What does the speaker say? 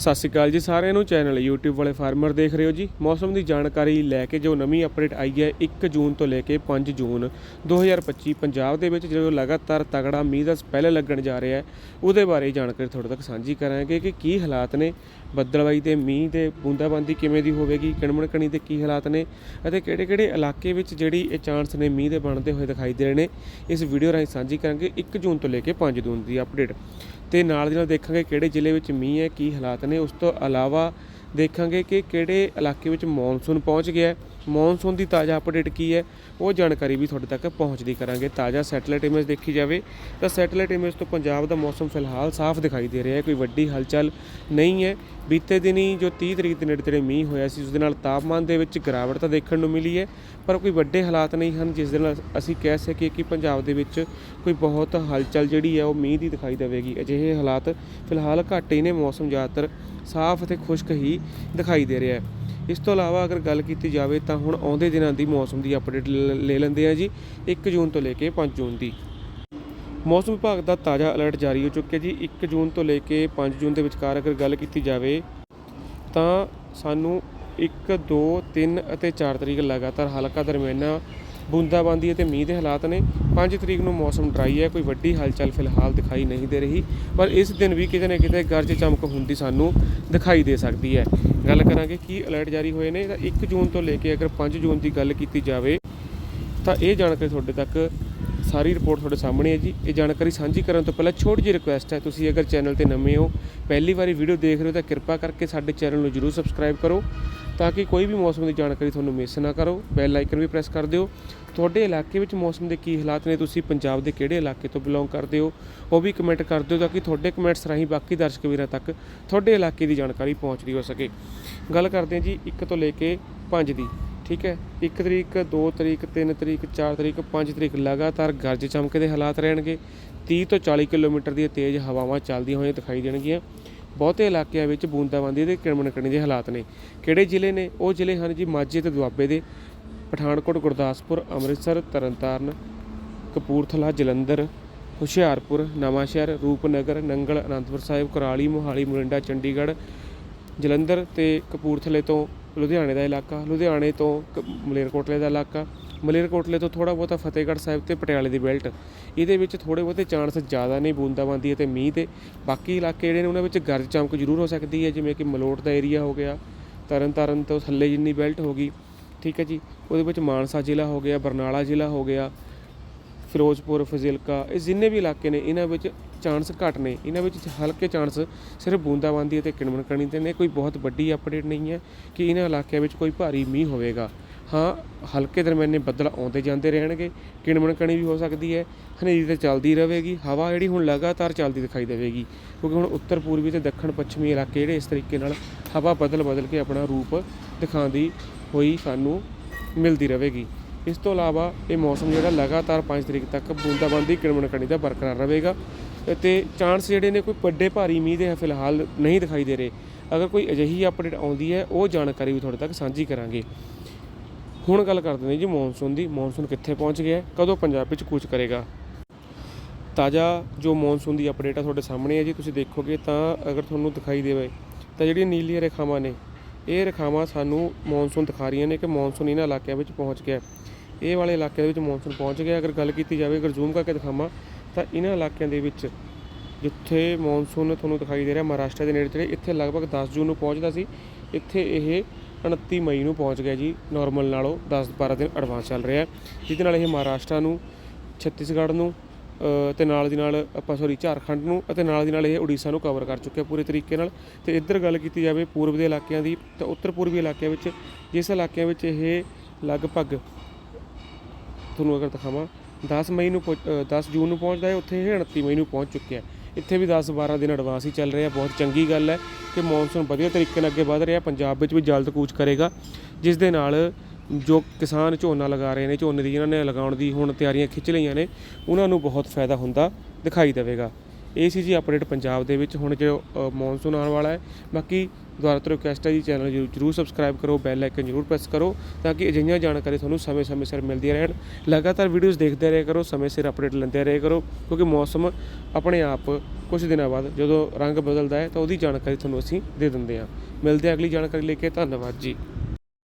ਸਤਿ ਸ਼੍ਰੀ ਅਕਾਲ ਜੀ ਸਾਰਿਆਂ ਨੂੰ। ਚੈਨਲ YouTube ਵਾਲੇ ਫਾਰਮਰ ਦੇਖ ਰਹੇ ਹੋ ਜੀ। ਮੌਸਮ ਦੀ ਜਾਣਕਾਰੀ ਲੈ ਕੇ ਜੋ ਨਵੀਂ ਅਪਡੇਟ ਆਈ ਹੈ 1 ਜੂਨ ਤੋਂ ਲੈ ਕੇ 5 ਜੂਨ 2025 ਪੰਜਾਬ ਦੇ ਵਿੱਚ ਜੋ ਲਗਾਤਾਰ ਤਗੜਾ ਮੀਂਹ ਦਾ ਸਪੈਲ ਲੱਗਣ ਜਾ ਰਿਹਾ ਹੈ, ਉਹਦੇ ਬਾਰੇ ਜਾਣਕਾਰੀ ਤੁਹਾਡੇ ਤੱਕ ਸਾਂਝੀ ਕਰਾਂਗੇ ਕਿ ਕੀ ਹਾਲਾਤ ਨੇ। ਬੱਦਲਵਾਈ ਤੇ ਮੀਂਹ ਤੇ ਬੂੰਦਾਬਾਂਦੀ ਕਿਵੇਂ ਦੀ ਹੋਵੇਗੀ ਕਿਣਮਣ ਕਣੀ ਦੇ ਕੀ ਹਾਲਾਤ ਨੇ ਅਤੇ ਕਿਹੜੇ-ਕਿਹੜੇ ਇਲਾਕੇ ਵਿੱਚ ਜਿਹੜੀ ਇਹ ਚਾਂਸ ਨੇ ਮੀਂਹ ਦੇ ਬਣਦੇ ਹੋਏ ਦਿਖਾਈ ਦੇ ਰਹੇ ਨੇ, ਇਸ ਵੀਡੀਓ ਰਾਹੀਂ ਸਾਂਝੀ ਕਰਾਂਗੇ 1 ਜੂਨ ਤੋਂ ਲੈ ਕੇ 5 ਜੂਨ ਦੀ ਅਪਡੇਟ ਤੇ ਨਾਲ ਦੀ ਨਾਲ ਦੇਖਾਂਗੇ ਕਿਹੜੇ ਜ਼ਿਲ੍ਹੇ ਵਿੱਚ ਮੀਂਹ ਹੈ, ਕੀ ਹਾਲਾਤ ਨੇ। ਉਸ ਤੋਂ ਇਲਾਵਾ ਦੇਖਾਂਗੇ ਕਿ ਕਿਹੜੇ ਇਲਾਕੇ ਵਿੱਚ ਮੌਨਸੂਨ ਪਹੁੰਚ ਗਿਆ ਮੌਨਸੂਨ ਦੀ ਤਾਜ਼ਾ ਅਪਡੇਟ ਕੀ ਹੈ, ਉਹ ਜਾਣਕਾਰੀ ਵੀ ਤੁਹਾਡੇ ਤੱਕ ਪਹੁੰਚਦੀ ਕਰਾਂਗੇ। ਤਾਜ਼ਾ ਸੈਟੇਲਾਈਟ ਇਮੇਜ ਦੇਖੀ ਜਾਵੇ ਤਾਂ ਸੈਟੇਲਾਈਟ ਇਮੇਜ ਤੋਂ ਪੰਜਾਬ ਦਾ ਮੌਸਮ ਫਿਲਹਾਲ ਸਾਫ਼ ਦਿਖਾਈ ਦੇ ਰਿਹਾ ਹੈ। ਕੋਈ ਵੱਡੀ ਹਲਚਲ ਨਹੀਂ ਹੈ। ਬੀਤੇ ਦਿਨੀ ਜੋ 30 ਤਰੀਕ ਦੇ ਨੇੜੇ ਤੇੜੇ ਮੀਂਹ ਹੋਇਆ ਸੀ ਉਸ ਦੇ ਨਾਲ ਤਾਪਮਾਨ ਦੇ ਵਿੱਚ ਗਿਰਾਵਟ ਤਾਂ ਦੇਖਣ ਨੂੰ ਮਿਲੀ ਹੈ, ਪਰ ਕੋਈ ਵੱਡੇ ਹਾਲਾਤ ਨਹੀਂ ਹਨ, ਜਿਸ ਦੇ ਨਾਲ ਅਸੀਂ ਕਹਿ ਸਕੀਏ ਕਿ ਪੰਜਾਬ ਦੇ ਵਿੱਚ ਕੋਈ ਬਹੁਤ ਹਲਚਲ ਜਿਹੜੀ ਹੈ, ਉਹ ਮੀਂਹ ਦੀ ਦਿਖਾਈ ਦੇਵੇਗੀ। ਅਜਿਹੇ ਹਾਲਾਤ ਫਿਲਹਾਲ ਘੱਟ ਹੀ ਨੇ, ਮੌਸਮ ਜ਼ਿਆਦਾਤਰ ਸਾਫ਼ ਅਤੇ ਖੁਸ਼ਕ ਹੀ ਦਿਖਾਈ ਦੇ ਰਿਹਾ ਹੈ। ਇਸ ਤੋਂ ਇਲਾਵਾ ਅਗਰ ਗੱਲ ਕੀਤੀ ਜਾਵੇ ਤਾਂ ਹੁਣ ਆਉਂਦੇ ਦਿਨਾਂ ਦੀ ਮੌਸਮ ਦੀ ਅਪਡੇਟ ਲੈ ਲੈਂਦੇ ਆ ਜੀ 1 ਜੂਨ ਤੋਂ ਲੈ ਕੇ 5 ਜੂਨ ਦੀ। ਮੌਸਮ ਵਿਭਾਗ ਦਾ ਤਾਜ਼ਾ ਅਲਰਟ ਜਾਰੀ ਹੋ ਚੁੱਕਿਆ ਜੀ। 1 ਜੂਨ ਤੋਂ ਲੈ ਕੇ 5 ਜੂਨ ਦੇ ਵਿਚਕਾਰ ਅਗਰ ਗੱਲ ਕੀਤੀ ਜਾਵੇ ਤਾਂ ਸਾਨੂੰ 1 2 3 ਅਤੇ 4 ਤਰੀਕ ਲਗਾਤਾਰ ਹਲਕਾ ਦਰਮਿਆਨਾ ਬੂੰਦਾਬਾਂਦੀ ਅਤੇ ਮੀਂਹ ਦੇ ਹਾਲਾਤ ਨੇ। 5 ਤਰੀਕ ਨੂੰ ਮੌਸਮ ਡਰਾਈ ਹੈ, ਕੋਈ ਵੱਡੀ ਹਲਚਲ ਫਿਲਹਾਲ ਦਿਖਾਈ ਨਹੀਂ ਦੇ ਰਹੀ, ਪਰ ਇਸ ਦਿਨ ਵੀ ਕਿਤੇ ਨਾ ਕਿਤੇ ਗਰਜ ਚਮਕ ਹੁੰਦੀ ਸਾਨੂੰ ਦਿਖਾਈ ਦੇ ਸਕਦੀ ਹੈ। ਗੱਲ ਕਰਾਂਗੇ ਕੀ ਅਲਰਟ ਜਾਰੀ ਹੋਏ ਨੇ। ਤਾਂ 1 ਜੂਨ ਤੋਂ ਲੈ ਕੇ ਅਗਰ 5 ਜੂਨ ਦੀ ਗੱਲ ਕੀਤੀ ਜਾਵੇ ਤਾਂ ਇਹ ਜਾਣਕਾਰੀ ਤੁਹਾਡੇ ਤੱਕ ਸਾਰੀ ਰਿਪੋਰਟ ਤੁਹਾਡੇ ਸਾਹਮਣੇ ਹੈ ਜੀ। ਇਹ ਜਾਣਕਾਰੀ ਸਾਂਝੀ ਕਰਨ ਤੋਂ ਪਹਿਲਾਂ ਛੋਟੀ ਜਿਹੀ ਰਿਕੁਐਸਟ ਹੈ, ਤੁਸੀਂ ਅਗਰ ਚੈਨਲ ਤੇ ਨਵੇਂ ਹੋ, ਪਹਿਲੀ ਵਾਰੀ ਵੀਡੀਓ ਦੇਖ ਰਹੇ ਹੋ ਤਾਂ ਕਿਰਪਾ ਕਰਕੇ ਸਾਡੇ ਚੈਨਲ ਨੂੰ ਜਰੂਰ ਸਬਸਕ੍ਰਾਈਬ ਕਰੋ ਤਾਂ ਕਿ ਕੋਈ ਵੀ ਮੌਸਮ ਦੀ ਜਾਣਕਾਰੀ ਤੁਹਾਨੂੰ ਮਿਸ ਨਾ ਕਰੋ। ਬੈਲ ਆਈਕਨ ਵੀ ਪ੍ਰੈਸ ਕਰ ਦਿਓ। ਤੁਹਾਡੇ ਇਲਾਕੇ ਵਿੱਚ ਮੌਸਮ ਦੇ ਕੀ ਹਾਲਾਤ ਨੇ, ਤੁਸੀਂ ਪੰਜਾਬ ਦੇ ਕਿਹੜੇ ਇਲਾਕੇ ਤੋਂ ਬਿਲੋਂਗ ਕਰਦੇ ਹੋ, ਉਹ ਵੀ ਕਮੈਂਟ ਕਰ ਦਿਓ ਤਾਂ ਕਿ ਤੁਹਾਡੇ ਕਮੈਂਟਸ ਰਾਹੀਂ ਬਾਕੀ ਦਰਸ਼ਕ ਵੀਰਾਂ ਤੱਕ ਤੁਹਾਡੇ ਇਲਾਕੇ ਦੀ ਜਾਣਕਾਰੀ ਪਹੁੰਚਦੀ ਹੋ ਸਕੇ। ਗੱਲ ਕਰਦੇ ਹਾਂ ਜੀ 1 ਤੋਂ ਲੈ ਕੇ 5 ਦੀ। ਠੀਕ ਹੈ? 1 ਤਰੀਕ 2 ਤਰੀਕ 3 ਤਰੀਕ 4 ਤਰੀਕ 5 ਤਰੀਕ ਲਗਾਤਾਰ ਗਰਜ ਚਮਕੇ ਦੇ ਹਾਲਾਤ ਰਹਿਣਗੇ। 30 ਤੋਂ 40 ਕਿਲੋਮੀਟਰ ਦੀਆਂ ਤੇਜ਼ ਹਵਾਵਾਂ ਚੱਲਦੀਆਂ ਹੋਈਆਂ ਦਿਖਾਈ ਦੇਣਗੀਆਂ। ਬਹੁਤੇ ਇਲਾਕਿਆਂ ਵਿੱਚ ਬੂੰਦਾਬਾਂਦੀ ਦੇ ਕਿਣਮਣਕਣੀ ਦੇ ਹਾਲਾਤ ਨੇ। ਕਿਹੜੇ ਜ਼ਿਲ੍ਹੇ ਨੇ? ਉਹ ਜ਼ਿਲ੍ਹੇ ਹਨ ਜੀ ਮਾਝੇ ਤੇ ਦੁਆਬੇ ਦੇ। ਪਠਾਨਕੋਟ, ਗੁਰਦਾਸਪੁਰ, ਅੰਮ੍ਰਿਤਸਰ, ਤਰਨਤਾਰਨ, ਕਪੂਰਥਲਾ, ਜਲੰਧਰ, ਹੁਸ਼ਿਆਰਪੁਰ, ਨਵਾਂਸ਼ਹਿਰ, ਰੂਪਨਗਰ, ਨੰਗਲ, ਅਨੰਦਪੁਰ ਸਾਹਿਬ, ਕੁਰਾਲੀ, ਮੋਹਾਲੀ, ਮੋਰਿੰਡਾ, ਚੰਡੀਗੜ੍ਹ, ਜਲੰਧਰ ਤੇ ਕਪੂਰਥਲੇ ਤੋਂ ਲੁਧਿਆਣੇ ਦਾ ਇਲਾਕਾ, ਲੁਧਿਆਣੇ ਤੋਂ ਕ- ਮਲੇਰਕੋਟਲੇ ਦਾ ਇਲਾਕਾ, ਮਲੇਰਕੋਟਲੇ ਤੋਂ ਥੋੜਾ ਬਹੁਤਾ ਫਤਿਹਗੜ੍ਹ ਸਾਹਿਬ ਤੇ ਪਟਿਆਲੇ ਦੀ ਬੈਲਟ। ਇਹਦੇ ਵਿੱਚ ਥੋੜੇ ਬਹੁਤੇ ਚਾਂਸ ਜ਼ਿਆਦਾ ਨੇ ਬੂੰਦਾਬਾਂਦੀ ਅਤੇ ਮੀਂਹ ਤੇ। ਬਾਕੀ ਇਲਾਕੇ ਜਿਹੜੇ ਨੇ ਉਹਨਾਂ ਵਿੱਚ ਗਰਜ ਚਮਕ ਜ਼ਰੂਰ ਹੋ ਸਕਦੀ ਹੈ, ਜਿਵੇਂ ਕਿ ਮਲੋਟ ਦਾ ਏਰੀਆ ਹੋ ਗਿਆ ਤਰਨ ਤਾਰਨ ਤੋਂ ਥੱਲੇ ਜਿੰਨੀ ਬੈਲਟ ਹੋ ਗਈ, ਠੀਕ ਹੈ ਜੀ। ਉਹਦੇ ਵਿੱਚ ਮਾਨਸਾ ਜ਼ਿਲ੍ਹਾ ਹੋ ਗਿਆ, ਬਰਨਾਲਾ ਜ਼ਿਲ੍ਹਾ ਹੋ ਗਿਆ, ਫਿਰੋਜ਼ਪੁਰ, ਫਜ਼ਿਲਕਾ, ਇਹ ਜਿੰਨੇ ਵੀ ਇਲਾਕੇ ਨੇ, ਇਹਨਾਂ ਵਿੱਚ ਚਾਂਸ ਘੱਟ ਨੇ। ਇਹਨਾਂ ਵਿੱਚ ਹਲਕੇ ਚਾਂਸ ਸਿਰਫ ਬੂੰਦਾਬਾਂਦੀ ਅਤੇ ਕਿਣਮਣ ਕਣੀ ਦੇ ਨੇ। ਕੋਈ ਬਹੁਤ ਵੱਡੀ ਅਪਡੇਟ ਨਹੀਂ ਹੈ ਕਿ ਇਹਨਾਂ ਇਲਾਕਿਆਂ ਵਿੱਚ ਕੋਈ ਭਾਰੀ ਮੀਂਹ ਹੋਵੇਗਾ। ਹਾਂ, ਹਲਕੇ ਦਰਮਿਆਨੇ ਬੱਦਲ ਆਉਂਦੇ ਜਾਂਦੇ ਰਹਿਣਗੇ। ਕਿਣਮਣ ਕਣੀ ਵੀ ਹੋ ਸਕਦੀ ਹੈ। ਹਨੇਰੀ ਤੇ ਚੱਲਦੀ ਰਹੇਗੀ। ਹਵਾ ਜਿਹੜੀ ਹੁਣ ਲਗਾਤਾਰ ਚੱਲਦੀ ਦਿਖਾਈ ਦੇਵੇਗੀ। ਕਿਉਂਕਿ ਹੁਣ ਉੱਤਰ, ਪੂਰਬੀ ਤੇ ਦੱਖਣ, ਪੱਛਮੀ ਇਲਾਕੇ ਜਿਹੜੇ ਇਸ ਤਰੀਕੇ ਨਾਲ ਹਵਾ ਬਦਲ ਬਦਲ ਕੇ ਆਪਣਾ ਰੂਪ ਦਿਖਾਉਂਦੀ ਹੋਈ ਸਾਨੂੰ ਮਿਲਦੀ ਰਹੇਗੀ। ਇਸ ਤੋਂ ਇਲਾਵਾ ਇਹ ਮੌਸਮ ਜਿਹੜਾ ਲਗਾਤਾਰ 5 ਤਰੀਕ ਤੱਕ ਬੂੰਦਾਬਾਂਦੀ ਕਿਣਮਣ ਕਣੀ ਦਾ ਬਰਕਰਾਰ ਰਹੇਗਾ। ਤੇ ਚਾਂਸ ਜਿਹੜੇ ਨੇ ਕੋਈ ਵੱਡੇ ਭਾਰੀ ਮੀਂਹ ਦੇ ਫਿਲਹਾਲ ਨਹੀਂ ਦਿਖਾਈ ਦੇ ਰਹੇ। ਅਗਰ ਕੋਈ ਅਜਿਹੀ ਅਪਡੇਟ ਆਉਂਦੀ ਹੈ, ਉਹ ਜਾਣਕਾਰੀ ਵੀ ਤੁਹਾਡੇ ਤੱਕ ਸਾਂਝੀ ਕਰਾਂਗੇ। ਹੁਣ ਗੱਲ ਕਰਦੇ ਨੇ ਜੀ ਮੌਨਸੂਨ ਦੀ। ਮੌਨਸੂਨ ਕਿੱਥੇ ਪਹੁੰਚ ਗਿਆ ਕਦੋਂ ਪੰਜਾਬ ਵਿੱਚ ਕੂਚ ਕਰੇਗਾ? ਤਾਜ਼ਾ ਜੋ ਮੌਨਸੂਨ ਦੀ ਅਪਡੇਟ ਆ ਤੁਹਾਡੇ ਸਾਹਮਣੇ ਹੈ ਜੀ। ਤੁਸੀਂ ਦੇਖੋਗੇ ਤਾਂ ਅਗਰ ਤੁਹਾਨੂੰ ਦਿਖਾਈ ਦੇਵੇ, ਤਾਂ ਜਿਹੜੀਆਂ ਨੀਲੀਆਂ ਰੇਖਾਵਾਂ ਨੇ, ਇਹ ਰੇਖਾਵਾਂ ਸਾਨੂੰ ਮੌਨਸੂਨ ਦਿਖਾ ਰਹੀਆਂ ਨੇ ਕਿ ਮੌਨਸੂਨ ਇਹਨਾਂ ਇਲਾਕਿਆਂ ਵਿੱਚ ਪਹੁੰਚ ਗਿਆ ਇਹ ਵਾਲੇ ਇਲਾਕਿਆਂ ਦੇ ਵਿੱਚ ਮੌਨਸੂਨ ਪਹੁੰਚ ਗਿਆ। ਅਗਰ ਗੱਲ ਕੀਤੀ ਜਾਵੇ, ਅਗਰ ਜ਼ੂਮ ਕਰਕੇ ਦਿਖਾਵਾਂ ਤਾਂ ਇਹਨਾਂ ਇਲਾਕਿਆਂ ਦੇ ਵਿੱਚ ਜਿੱਥੇ ਮੌਨਸੂਨ ਤੁਹਾਨੂੰ ਦਿਖਾਈ ਦੇ ਰਿਹਾ ਮਹਾਰਾਸ਼ਟਰ ਦੇ ਨੇੜੇ ਜਿਹੜੇ ਇੱਥੇ ਲਗਭਗ 10 ਜੂਨ ਨੂੰ ਪਹੁੰਚਦਾ ਸੀ। ਇੱਥੇ ਇਹ 29 ਮਈ ਨੂੰ ਪਹੁੰਚ ਗਿਆ ਜੀ। ਨਾਰਮਲ ਨਾਲੋਂ 10-12 ਦਿਨ ਐਡਵਾਂਸ ਚੱਲ ਰਿਹਾ। ਜਿਹਦੇ ਨਾਲ ਇਹ ਮਹਾਰਾਸ਼ਟਰ ਨੂੰ ਛੱਤੀਸਗੜ੍ਹ ਨੂੰ ਅ, ਤੇ ਨਾਲ ਦੀ ਨਾਲ ਆਪਾਂ ਸੌਰੀ ਝਾਰਖੰਡ ਨੂੰ ਅਤੇ ਨਾਲ ਦੀ ਨਾਲ ਇਹ ਉੜੀਸਾ ਨੂੰ ਕਵਰ ਕਰ ਚੁੱਕਿਆ ਪੂਰੇ ਤਰੀਕੇ ਨਾਲ। ਤੇ ਇੱਧਰ ਗੱਲ ਕੀਤੀ ਜਾਵੇ ਪੂਰਬ ਦੇ ਇਲਾਕਿਆਂ ਦੀ ਤਾਂ ਉੱਤਰ ਪੂਰਬੀ ਇਲਾਕਿਆਂ ਵਿੱਚ ਜਿਸ ਇਲਾਕਿਆਂ ਵਿੱਚ ਇਹ ਲਗਭਗ ਤੁਹਾਨੂੰ ਅਗਰ ਦਿਖਾਵਾਂ 10 ਮਈ ਨੂੰ ਪਹੁੰਚ- ਅ, 10 ਜੂਨ ਨੂੰ ਪਹੁੰਚਦਾ ਹੈ ਉੱਥੇ ਇਹ 29 ਮਈ ਨੂੰ ਪਹੁੰਚ ਚੁੱਕਿਆ ਇੱਥੇ ਵੀ 10-12 ਦਿਨ ਐਡਵਾਂਸ ਹੀ ਚੱਲ ਰਿਹਾ ਬਹੁਤ ਚੰਗੀ ਗੱਲ ਹੈ ਕਿ ਮੌਨਸੂਨ ਵਧੀਆ ਤਰੀਕੇ ਨਾਲ ਅੱਗੇ ਵਧ ਰਿਹਾ ਪੰਜਾਬ ਵਿੱਚ ਵੀ ਜਲਦ ਕੂਚ ਕਰੇਗਾ ਜਿਸ ਦੇ ਨਾਲ ਜੋ ਕਿਸਾਨ ਝੋਨਾ ਲਗਾ ਰਹੇ ਨੇ ਝੋਨੇ ਦੀ ਜਿਨ੍ਹਾਂ ਨੇ ਲਗਾਉਣ ਦੀ ਹੁਣ ਤਿਆਰੀਆਂ ਖਿੱਚ ਲਈਆਂ ਨੇ ਉਹਨਾਂ ਨੂੰ ਬਹੁਤ ਫਾਇਦਾ ਹੁੰਦਾ ਦਿਖਾਈ ਦੇਵੇਗਾ। ਇਹ ਸੀ ਜੀ ਅਪਡੇਟ ਪੰਜਾਬ ਦੇ ਵਿੱਚ। ਹੁਣ ਜੋ ਮੌਨਸੂਨ ਆਉਣ ਵਾਲਾ ਹੈ, ਬਾਕੀ ਦੁਬਾਰਾ ਤੋਂ ਰਿਕੁਐਸਟ ਹੈ ਜੀ, ਚੈਨਲ ਜਰੂਰ ਸਬਸਕ੍ਰਾਈਬ ਕਰੋ, ਬੈਲ ਆਈਕਨ ਜਰੂਰ ਪ੍ਰੈਸ ਕਰੋ, ਤਾਂ ਕਿ ਅਜਿਹੀਆਂ ਜਾਣਕਾਰੀ ਤੁਹਾਨੂੰ ਸਮੇਂ-ਸਮੇਂ ਸਿਰ ਮਿਲਦੀਆਂ ਰਹਿਣ। ਲਗਾਤਾਰ ਵੀਡੀਓਜ਼ ਦੇਖਦੇ ਰਹੇ ਕਰੋ, ਸਮੇਂ ਸਿਰ ਅਪਡੇਟ ਲੈਂਦੇ ਰਹੇ ਕਰੋ, ਕਿਉਂਕਿ ਮੌਸਮ ਆਪਣੇ ਆਪ ਕੁਝ ਦਿਨਾਂ ਬਾਅਦ ਜਦੋਂ ਰੰਗ ਬਦਲਦਾ ਹੈ, ਤਾਂ ਉਹਦੀ ਜਾਣਕਾਰੀ ਤੁਹਾਨੂੰ ਅਸੀਂ ਦੇ ਦਿੰਦੇ ਹਾਂ। ਮਿਲਦੇ ਹਾਂ ਅਗਲੀ ਜਾਣਕਾਰੀ ਲੈ ਕੇ, ਧੰਨਵਾਦ ਜੀ।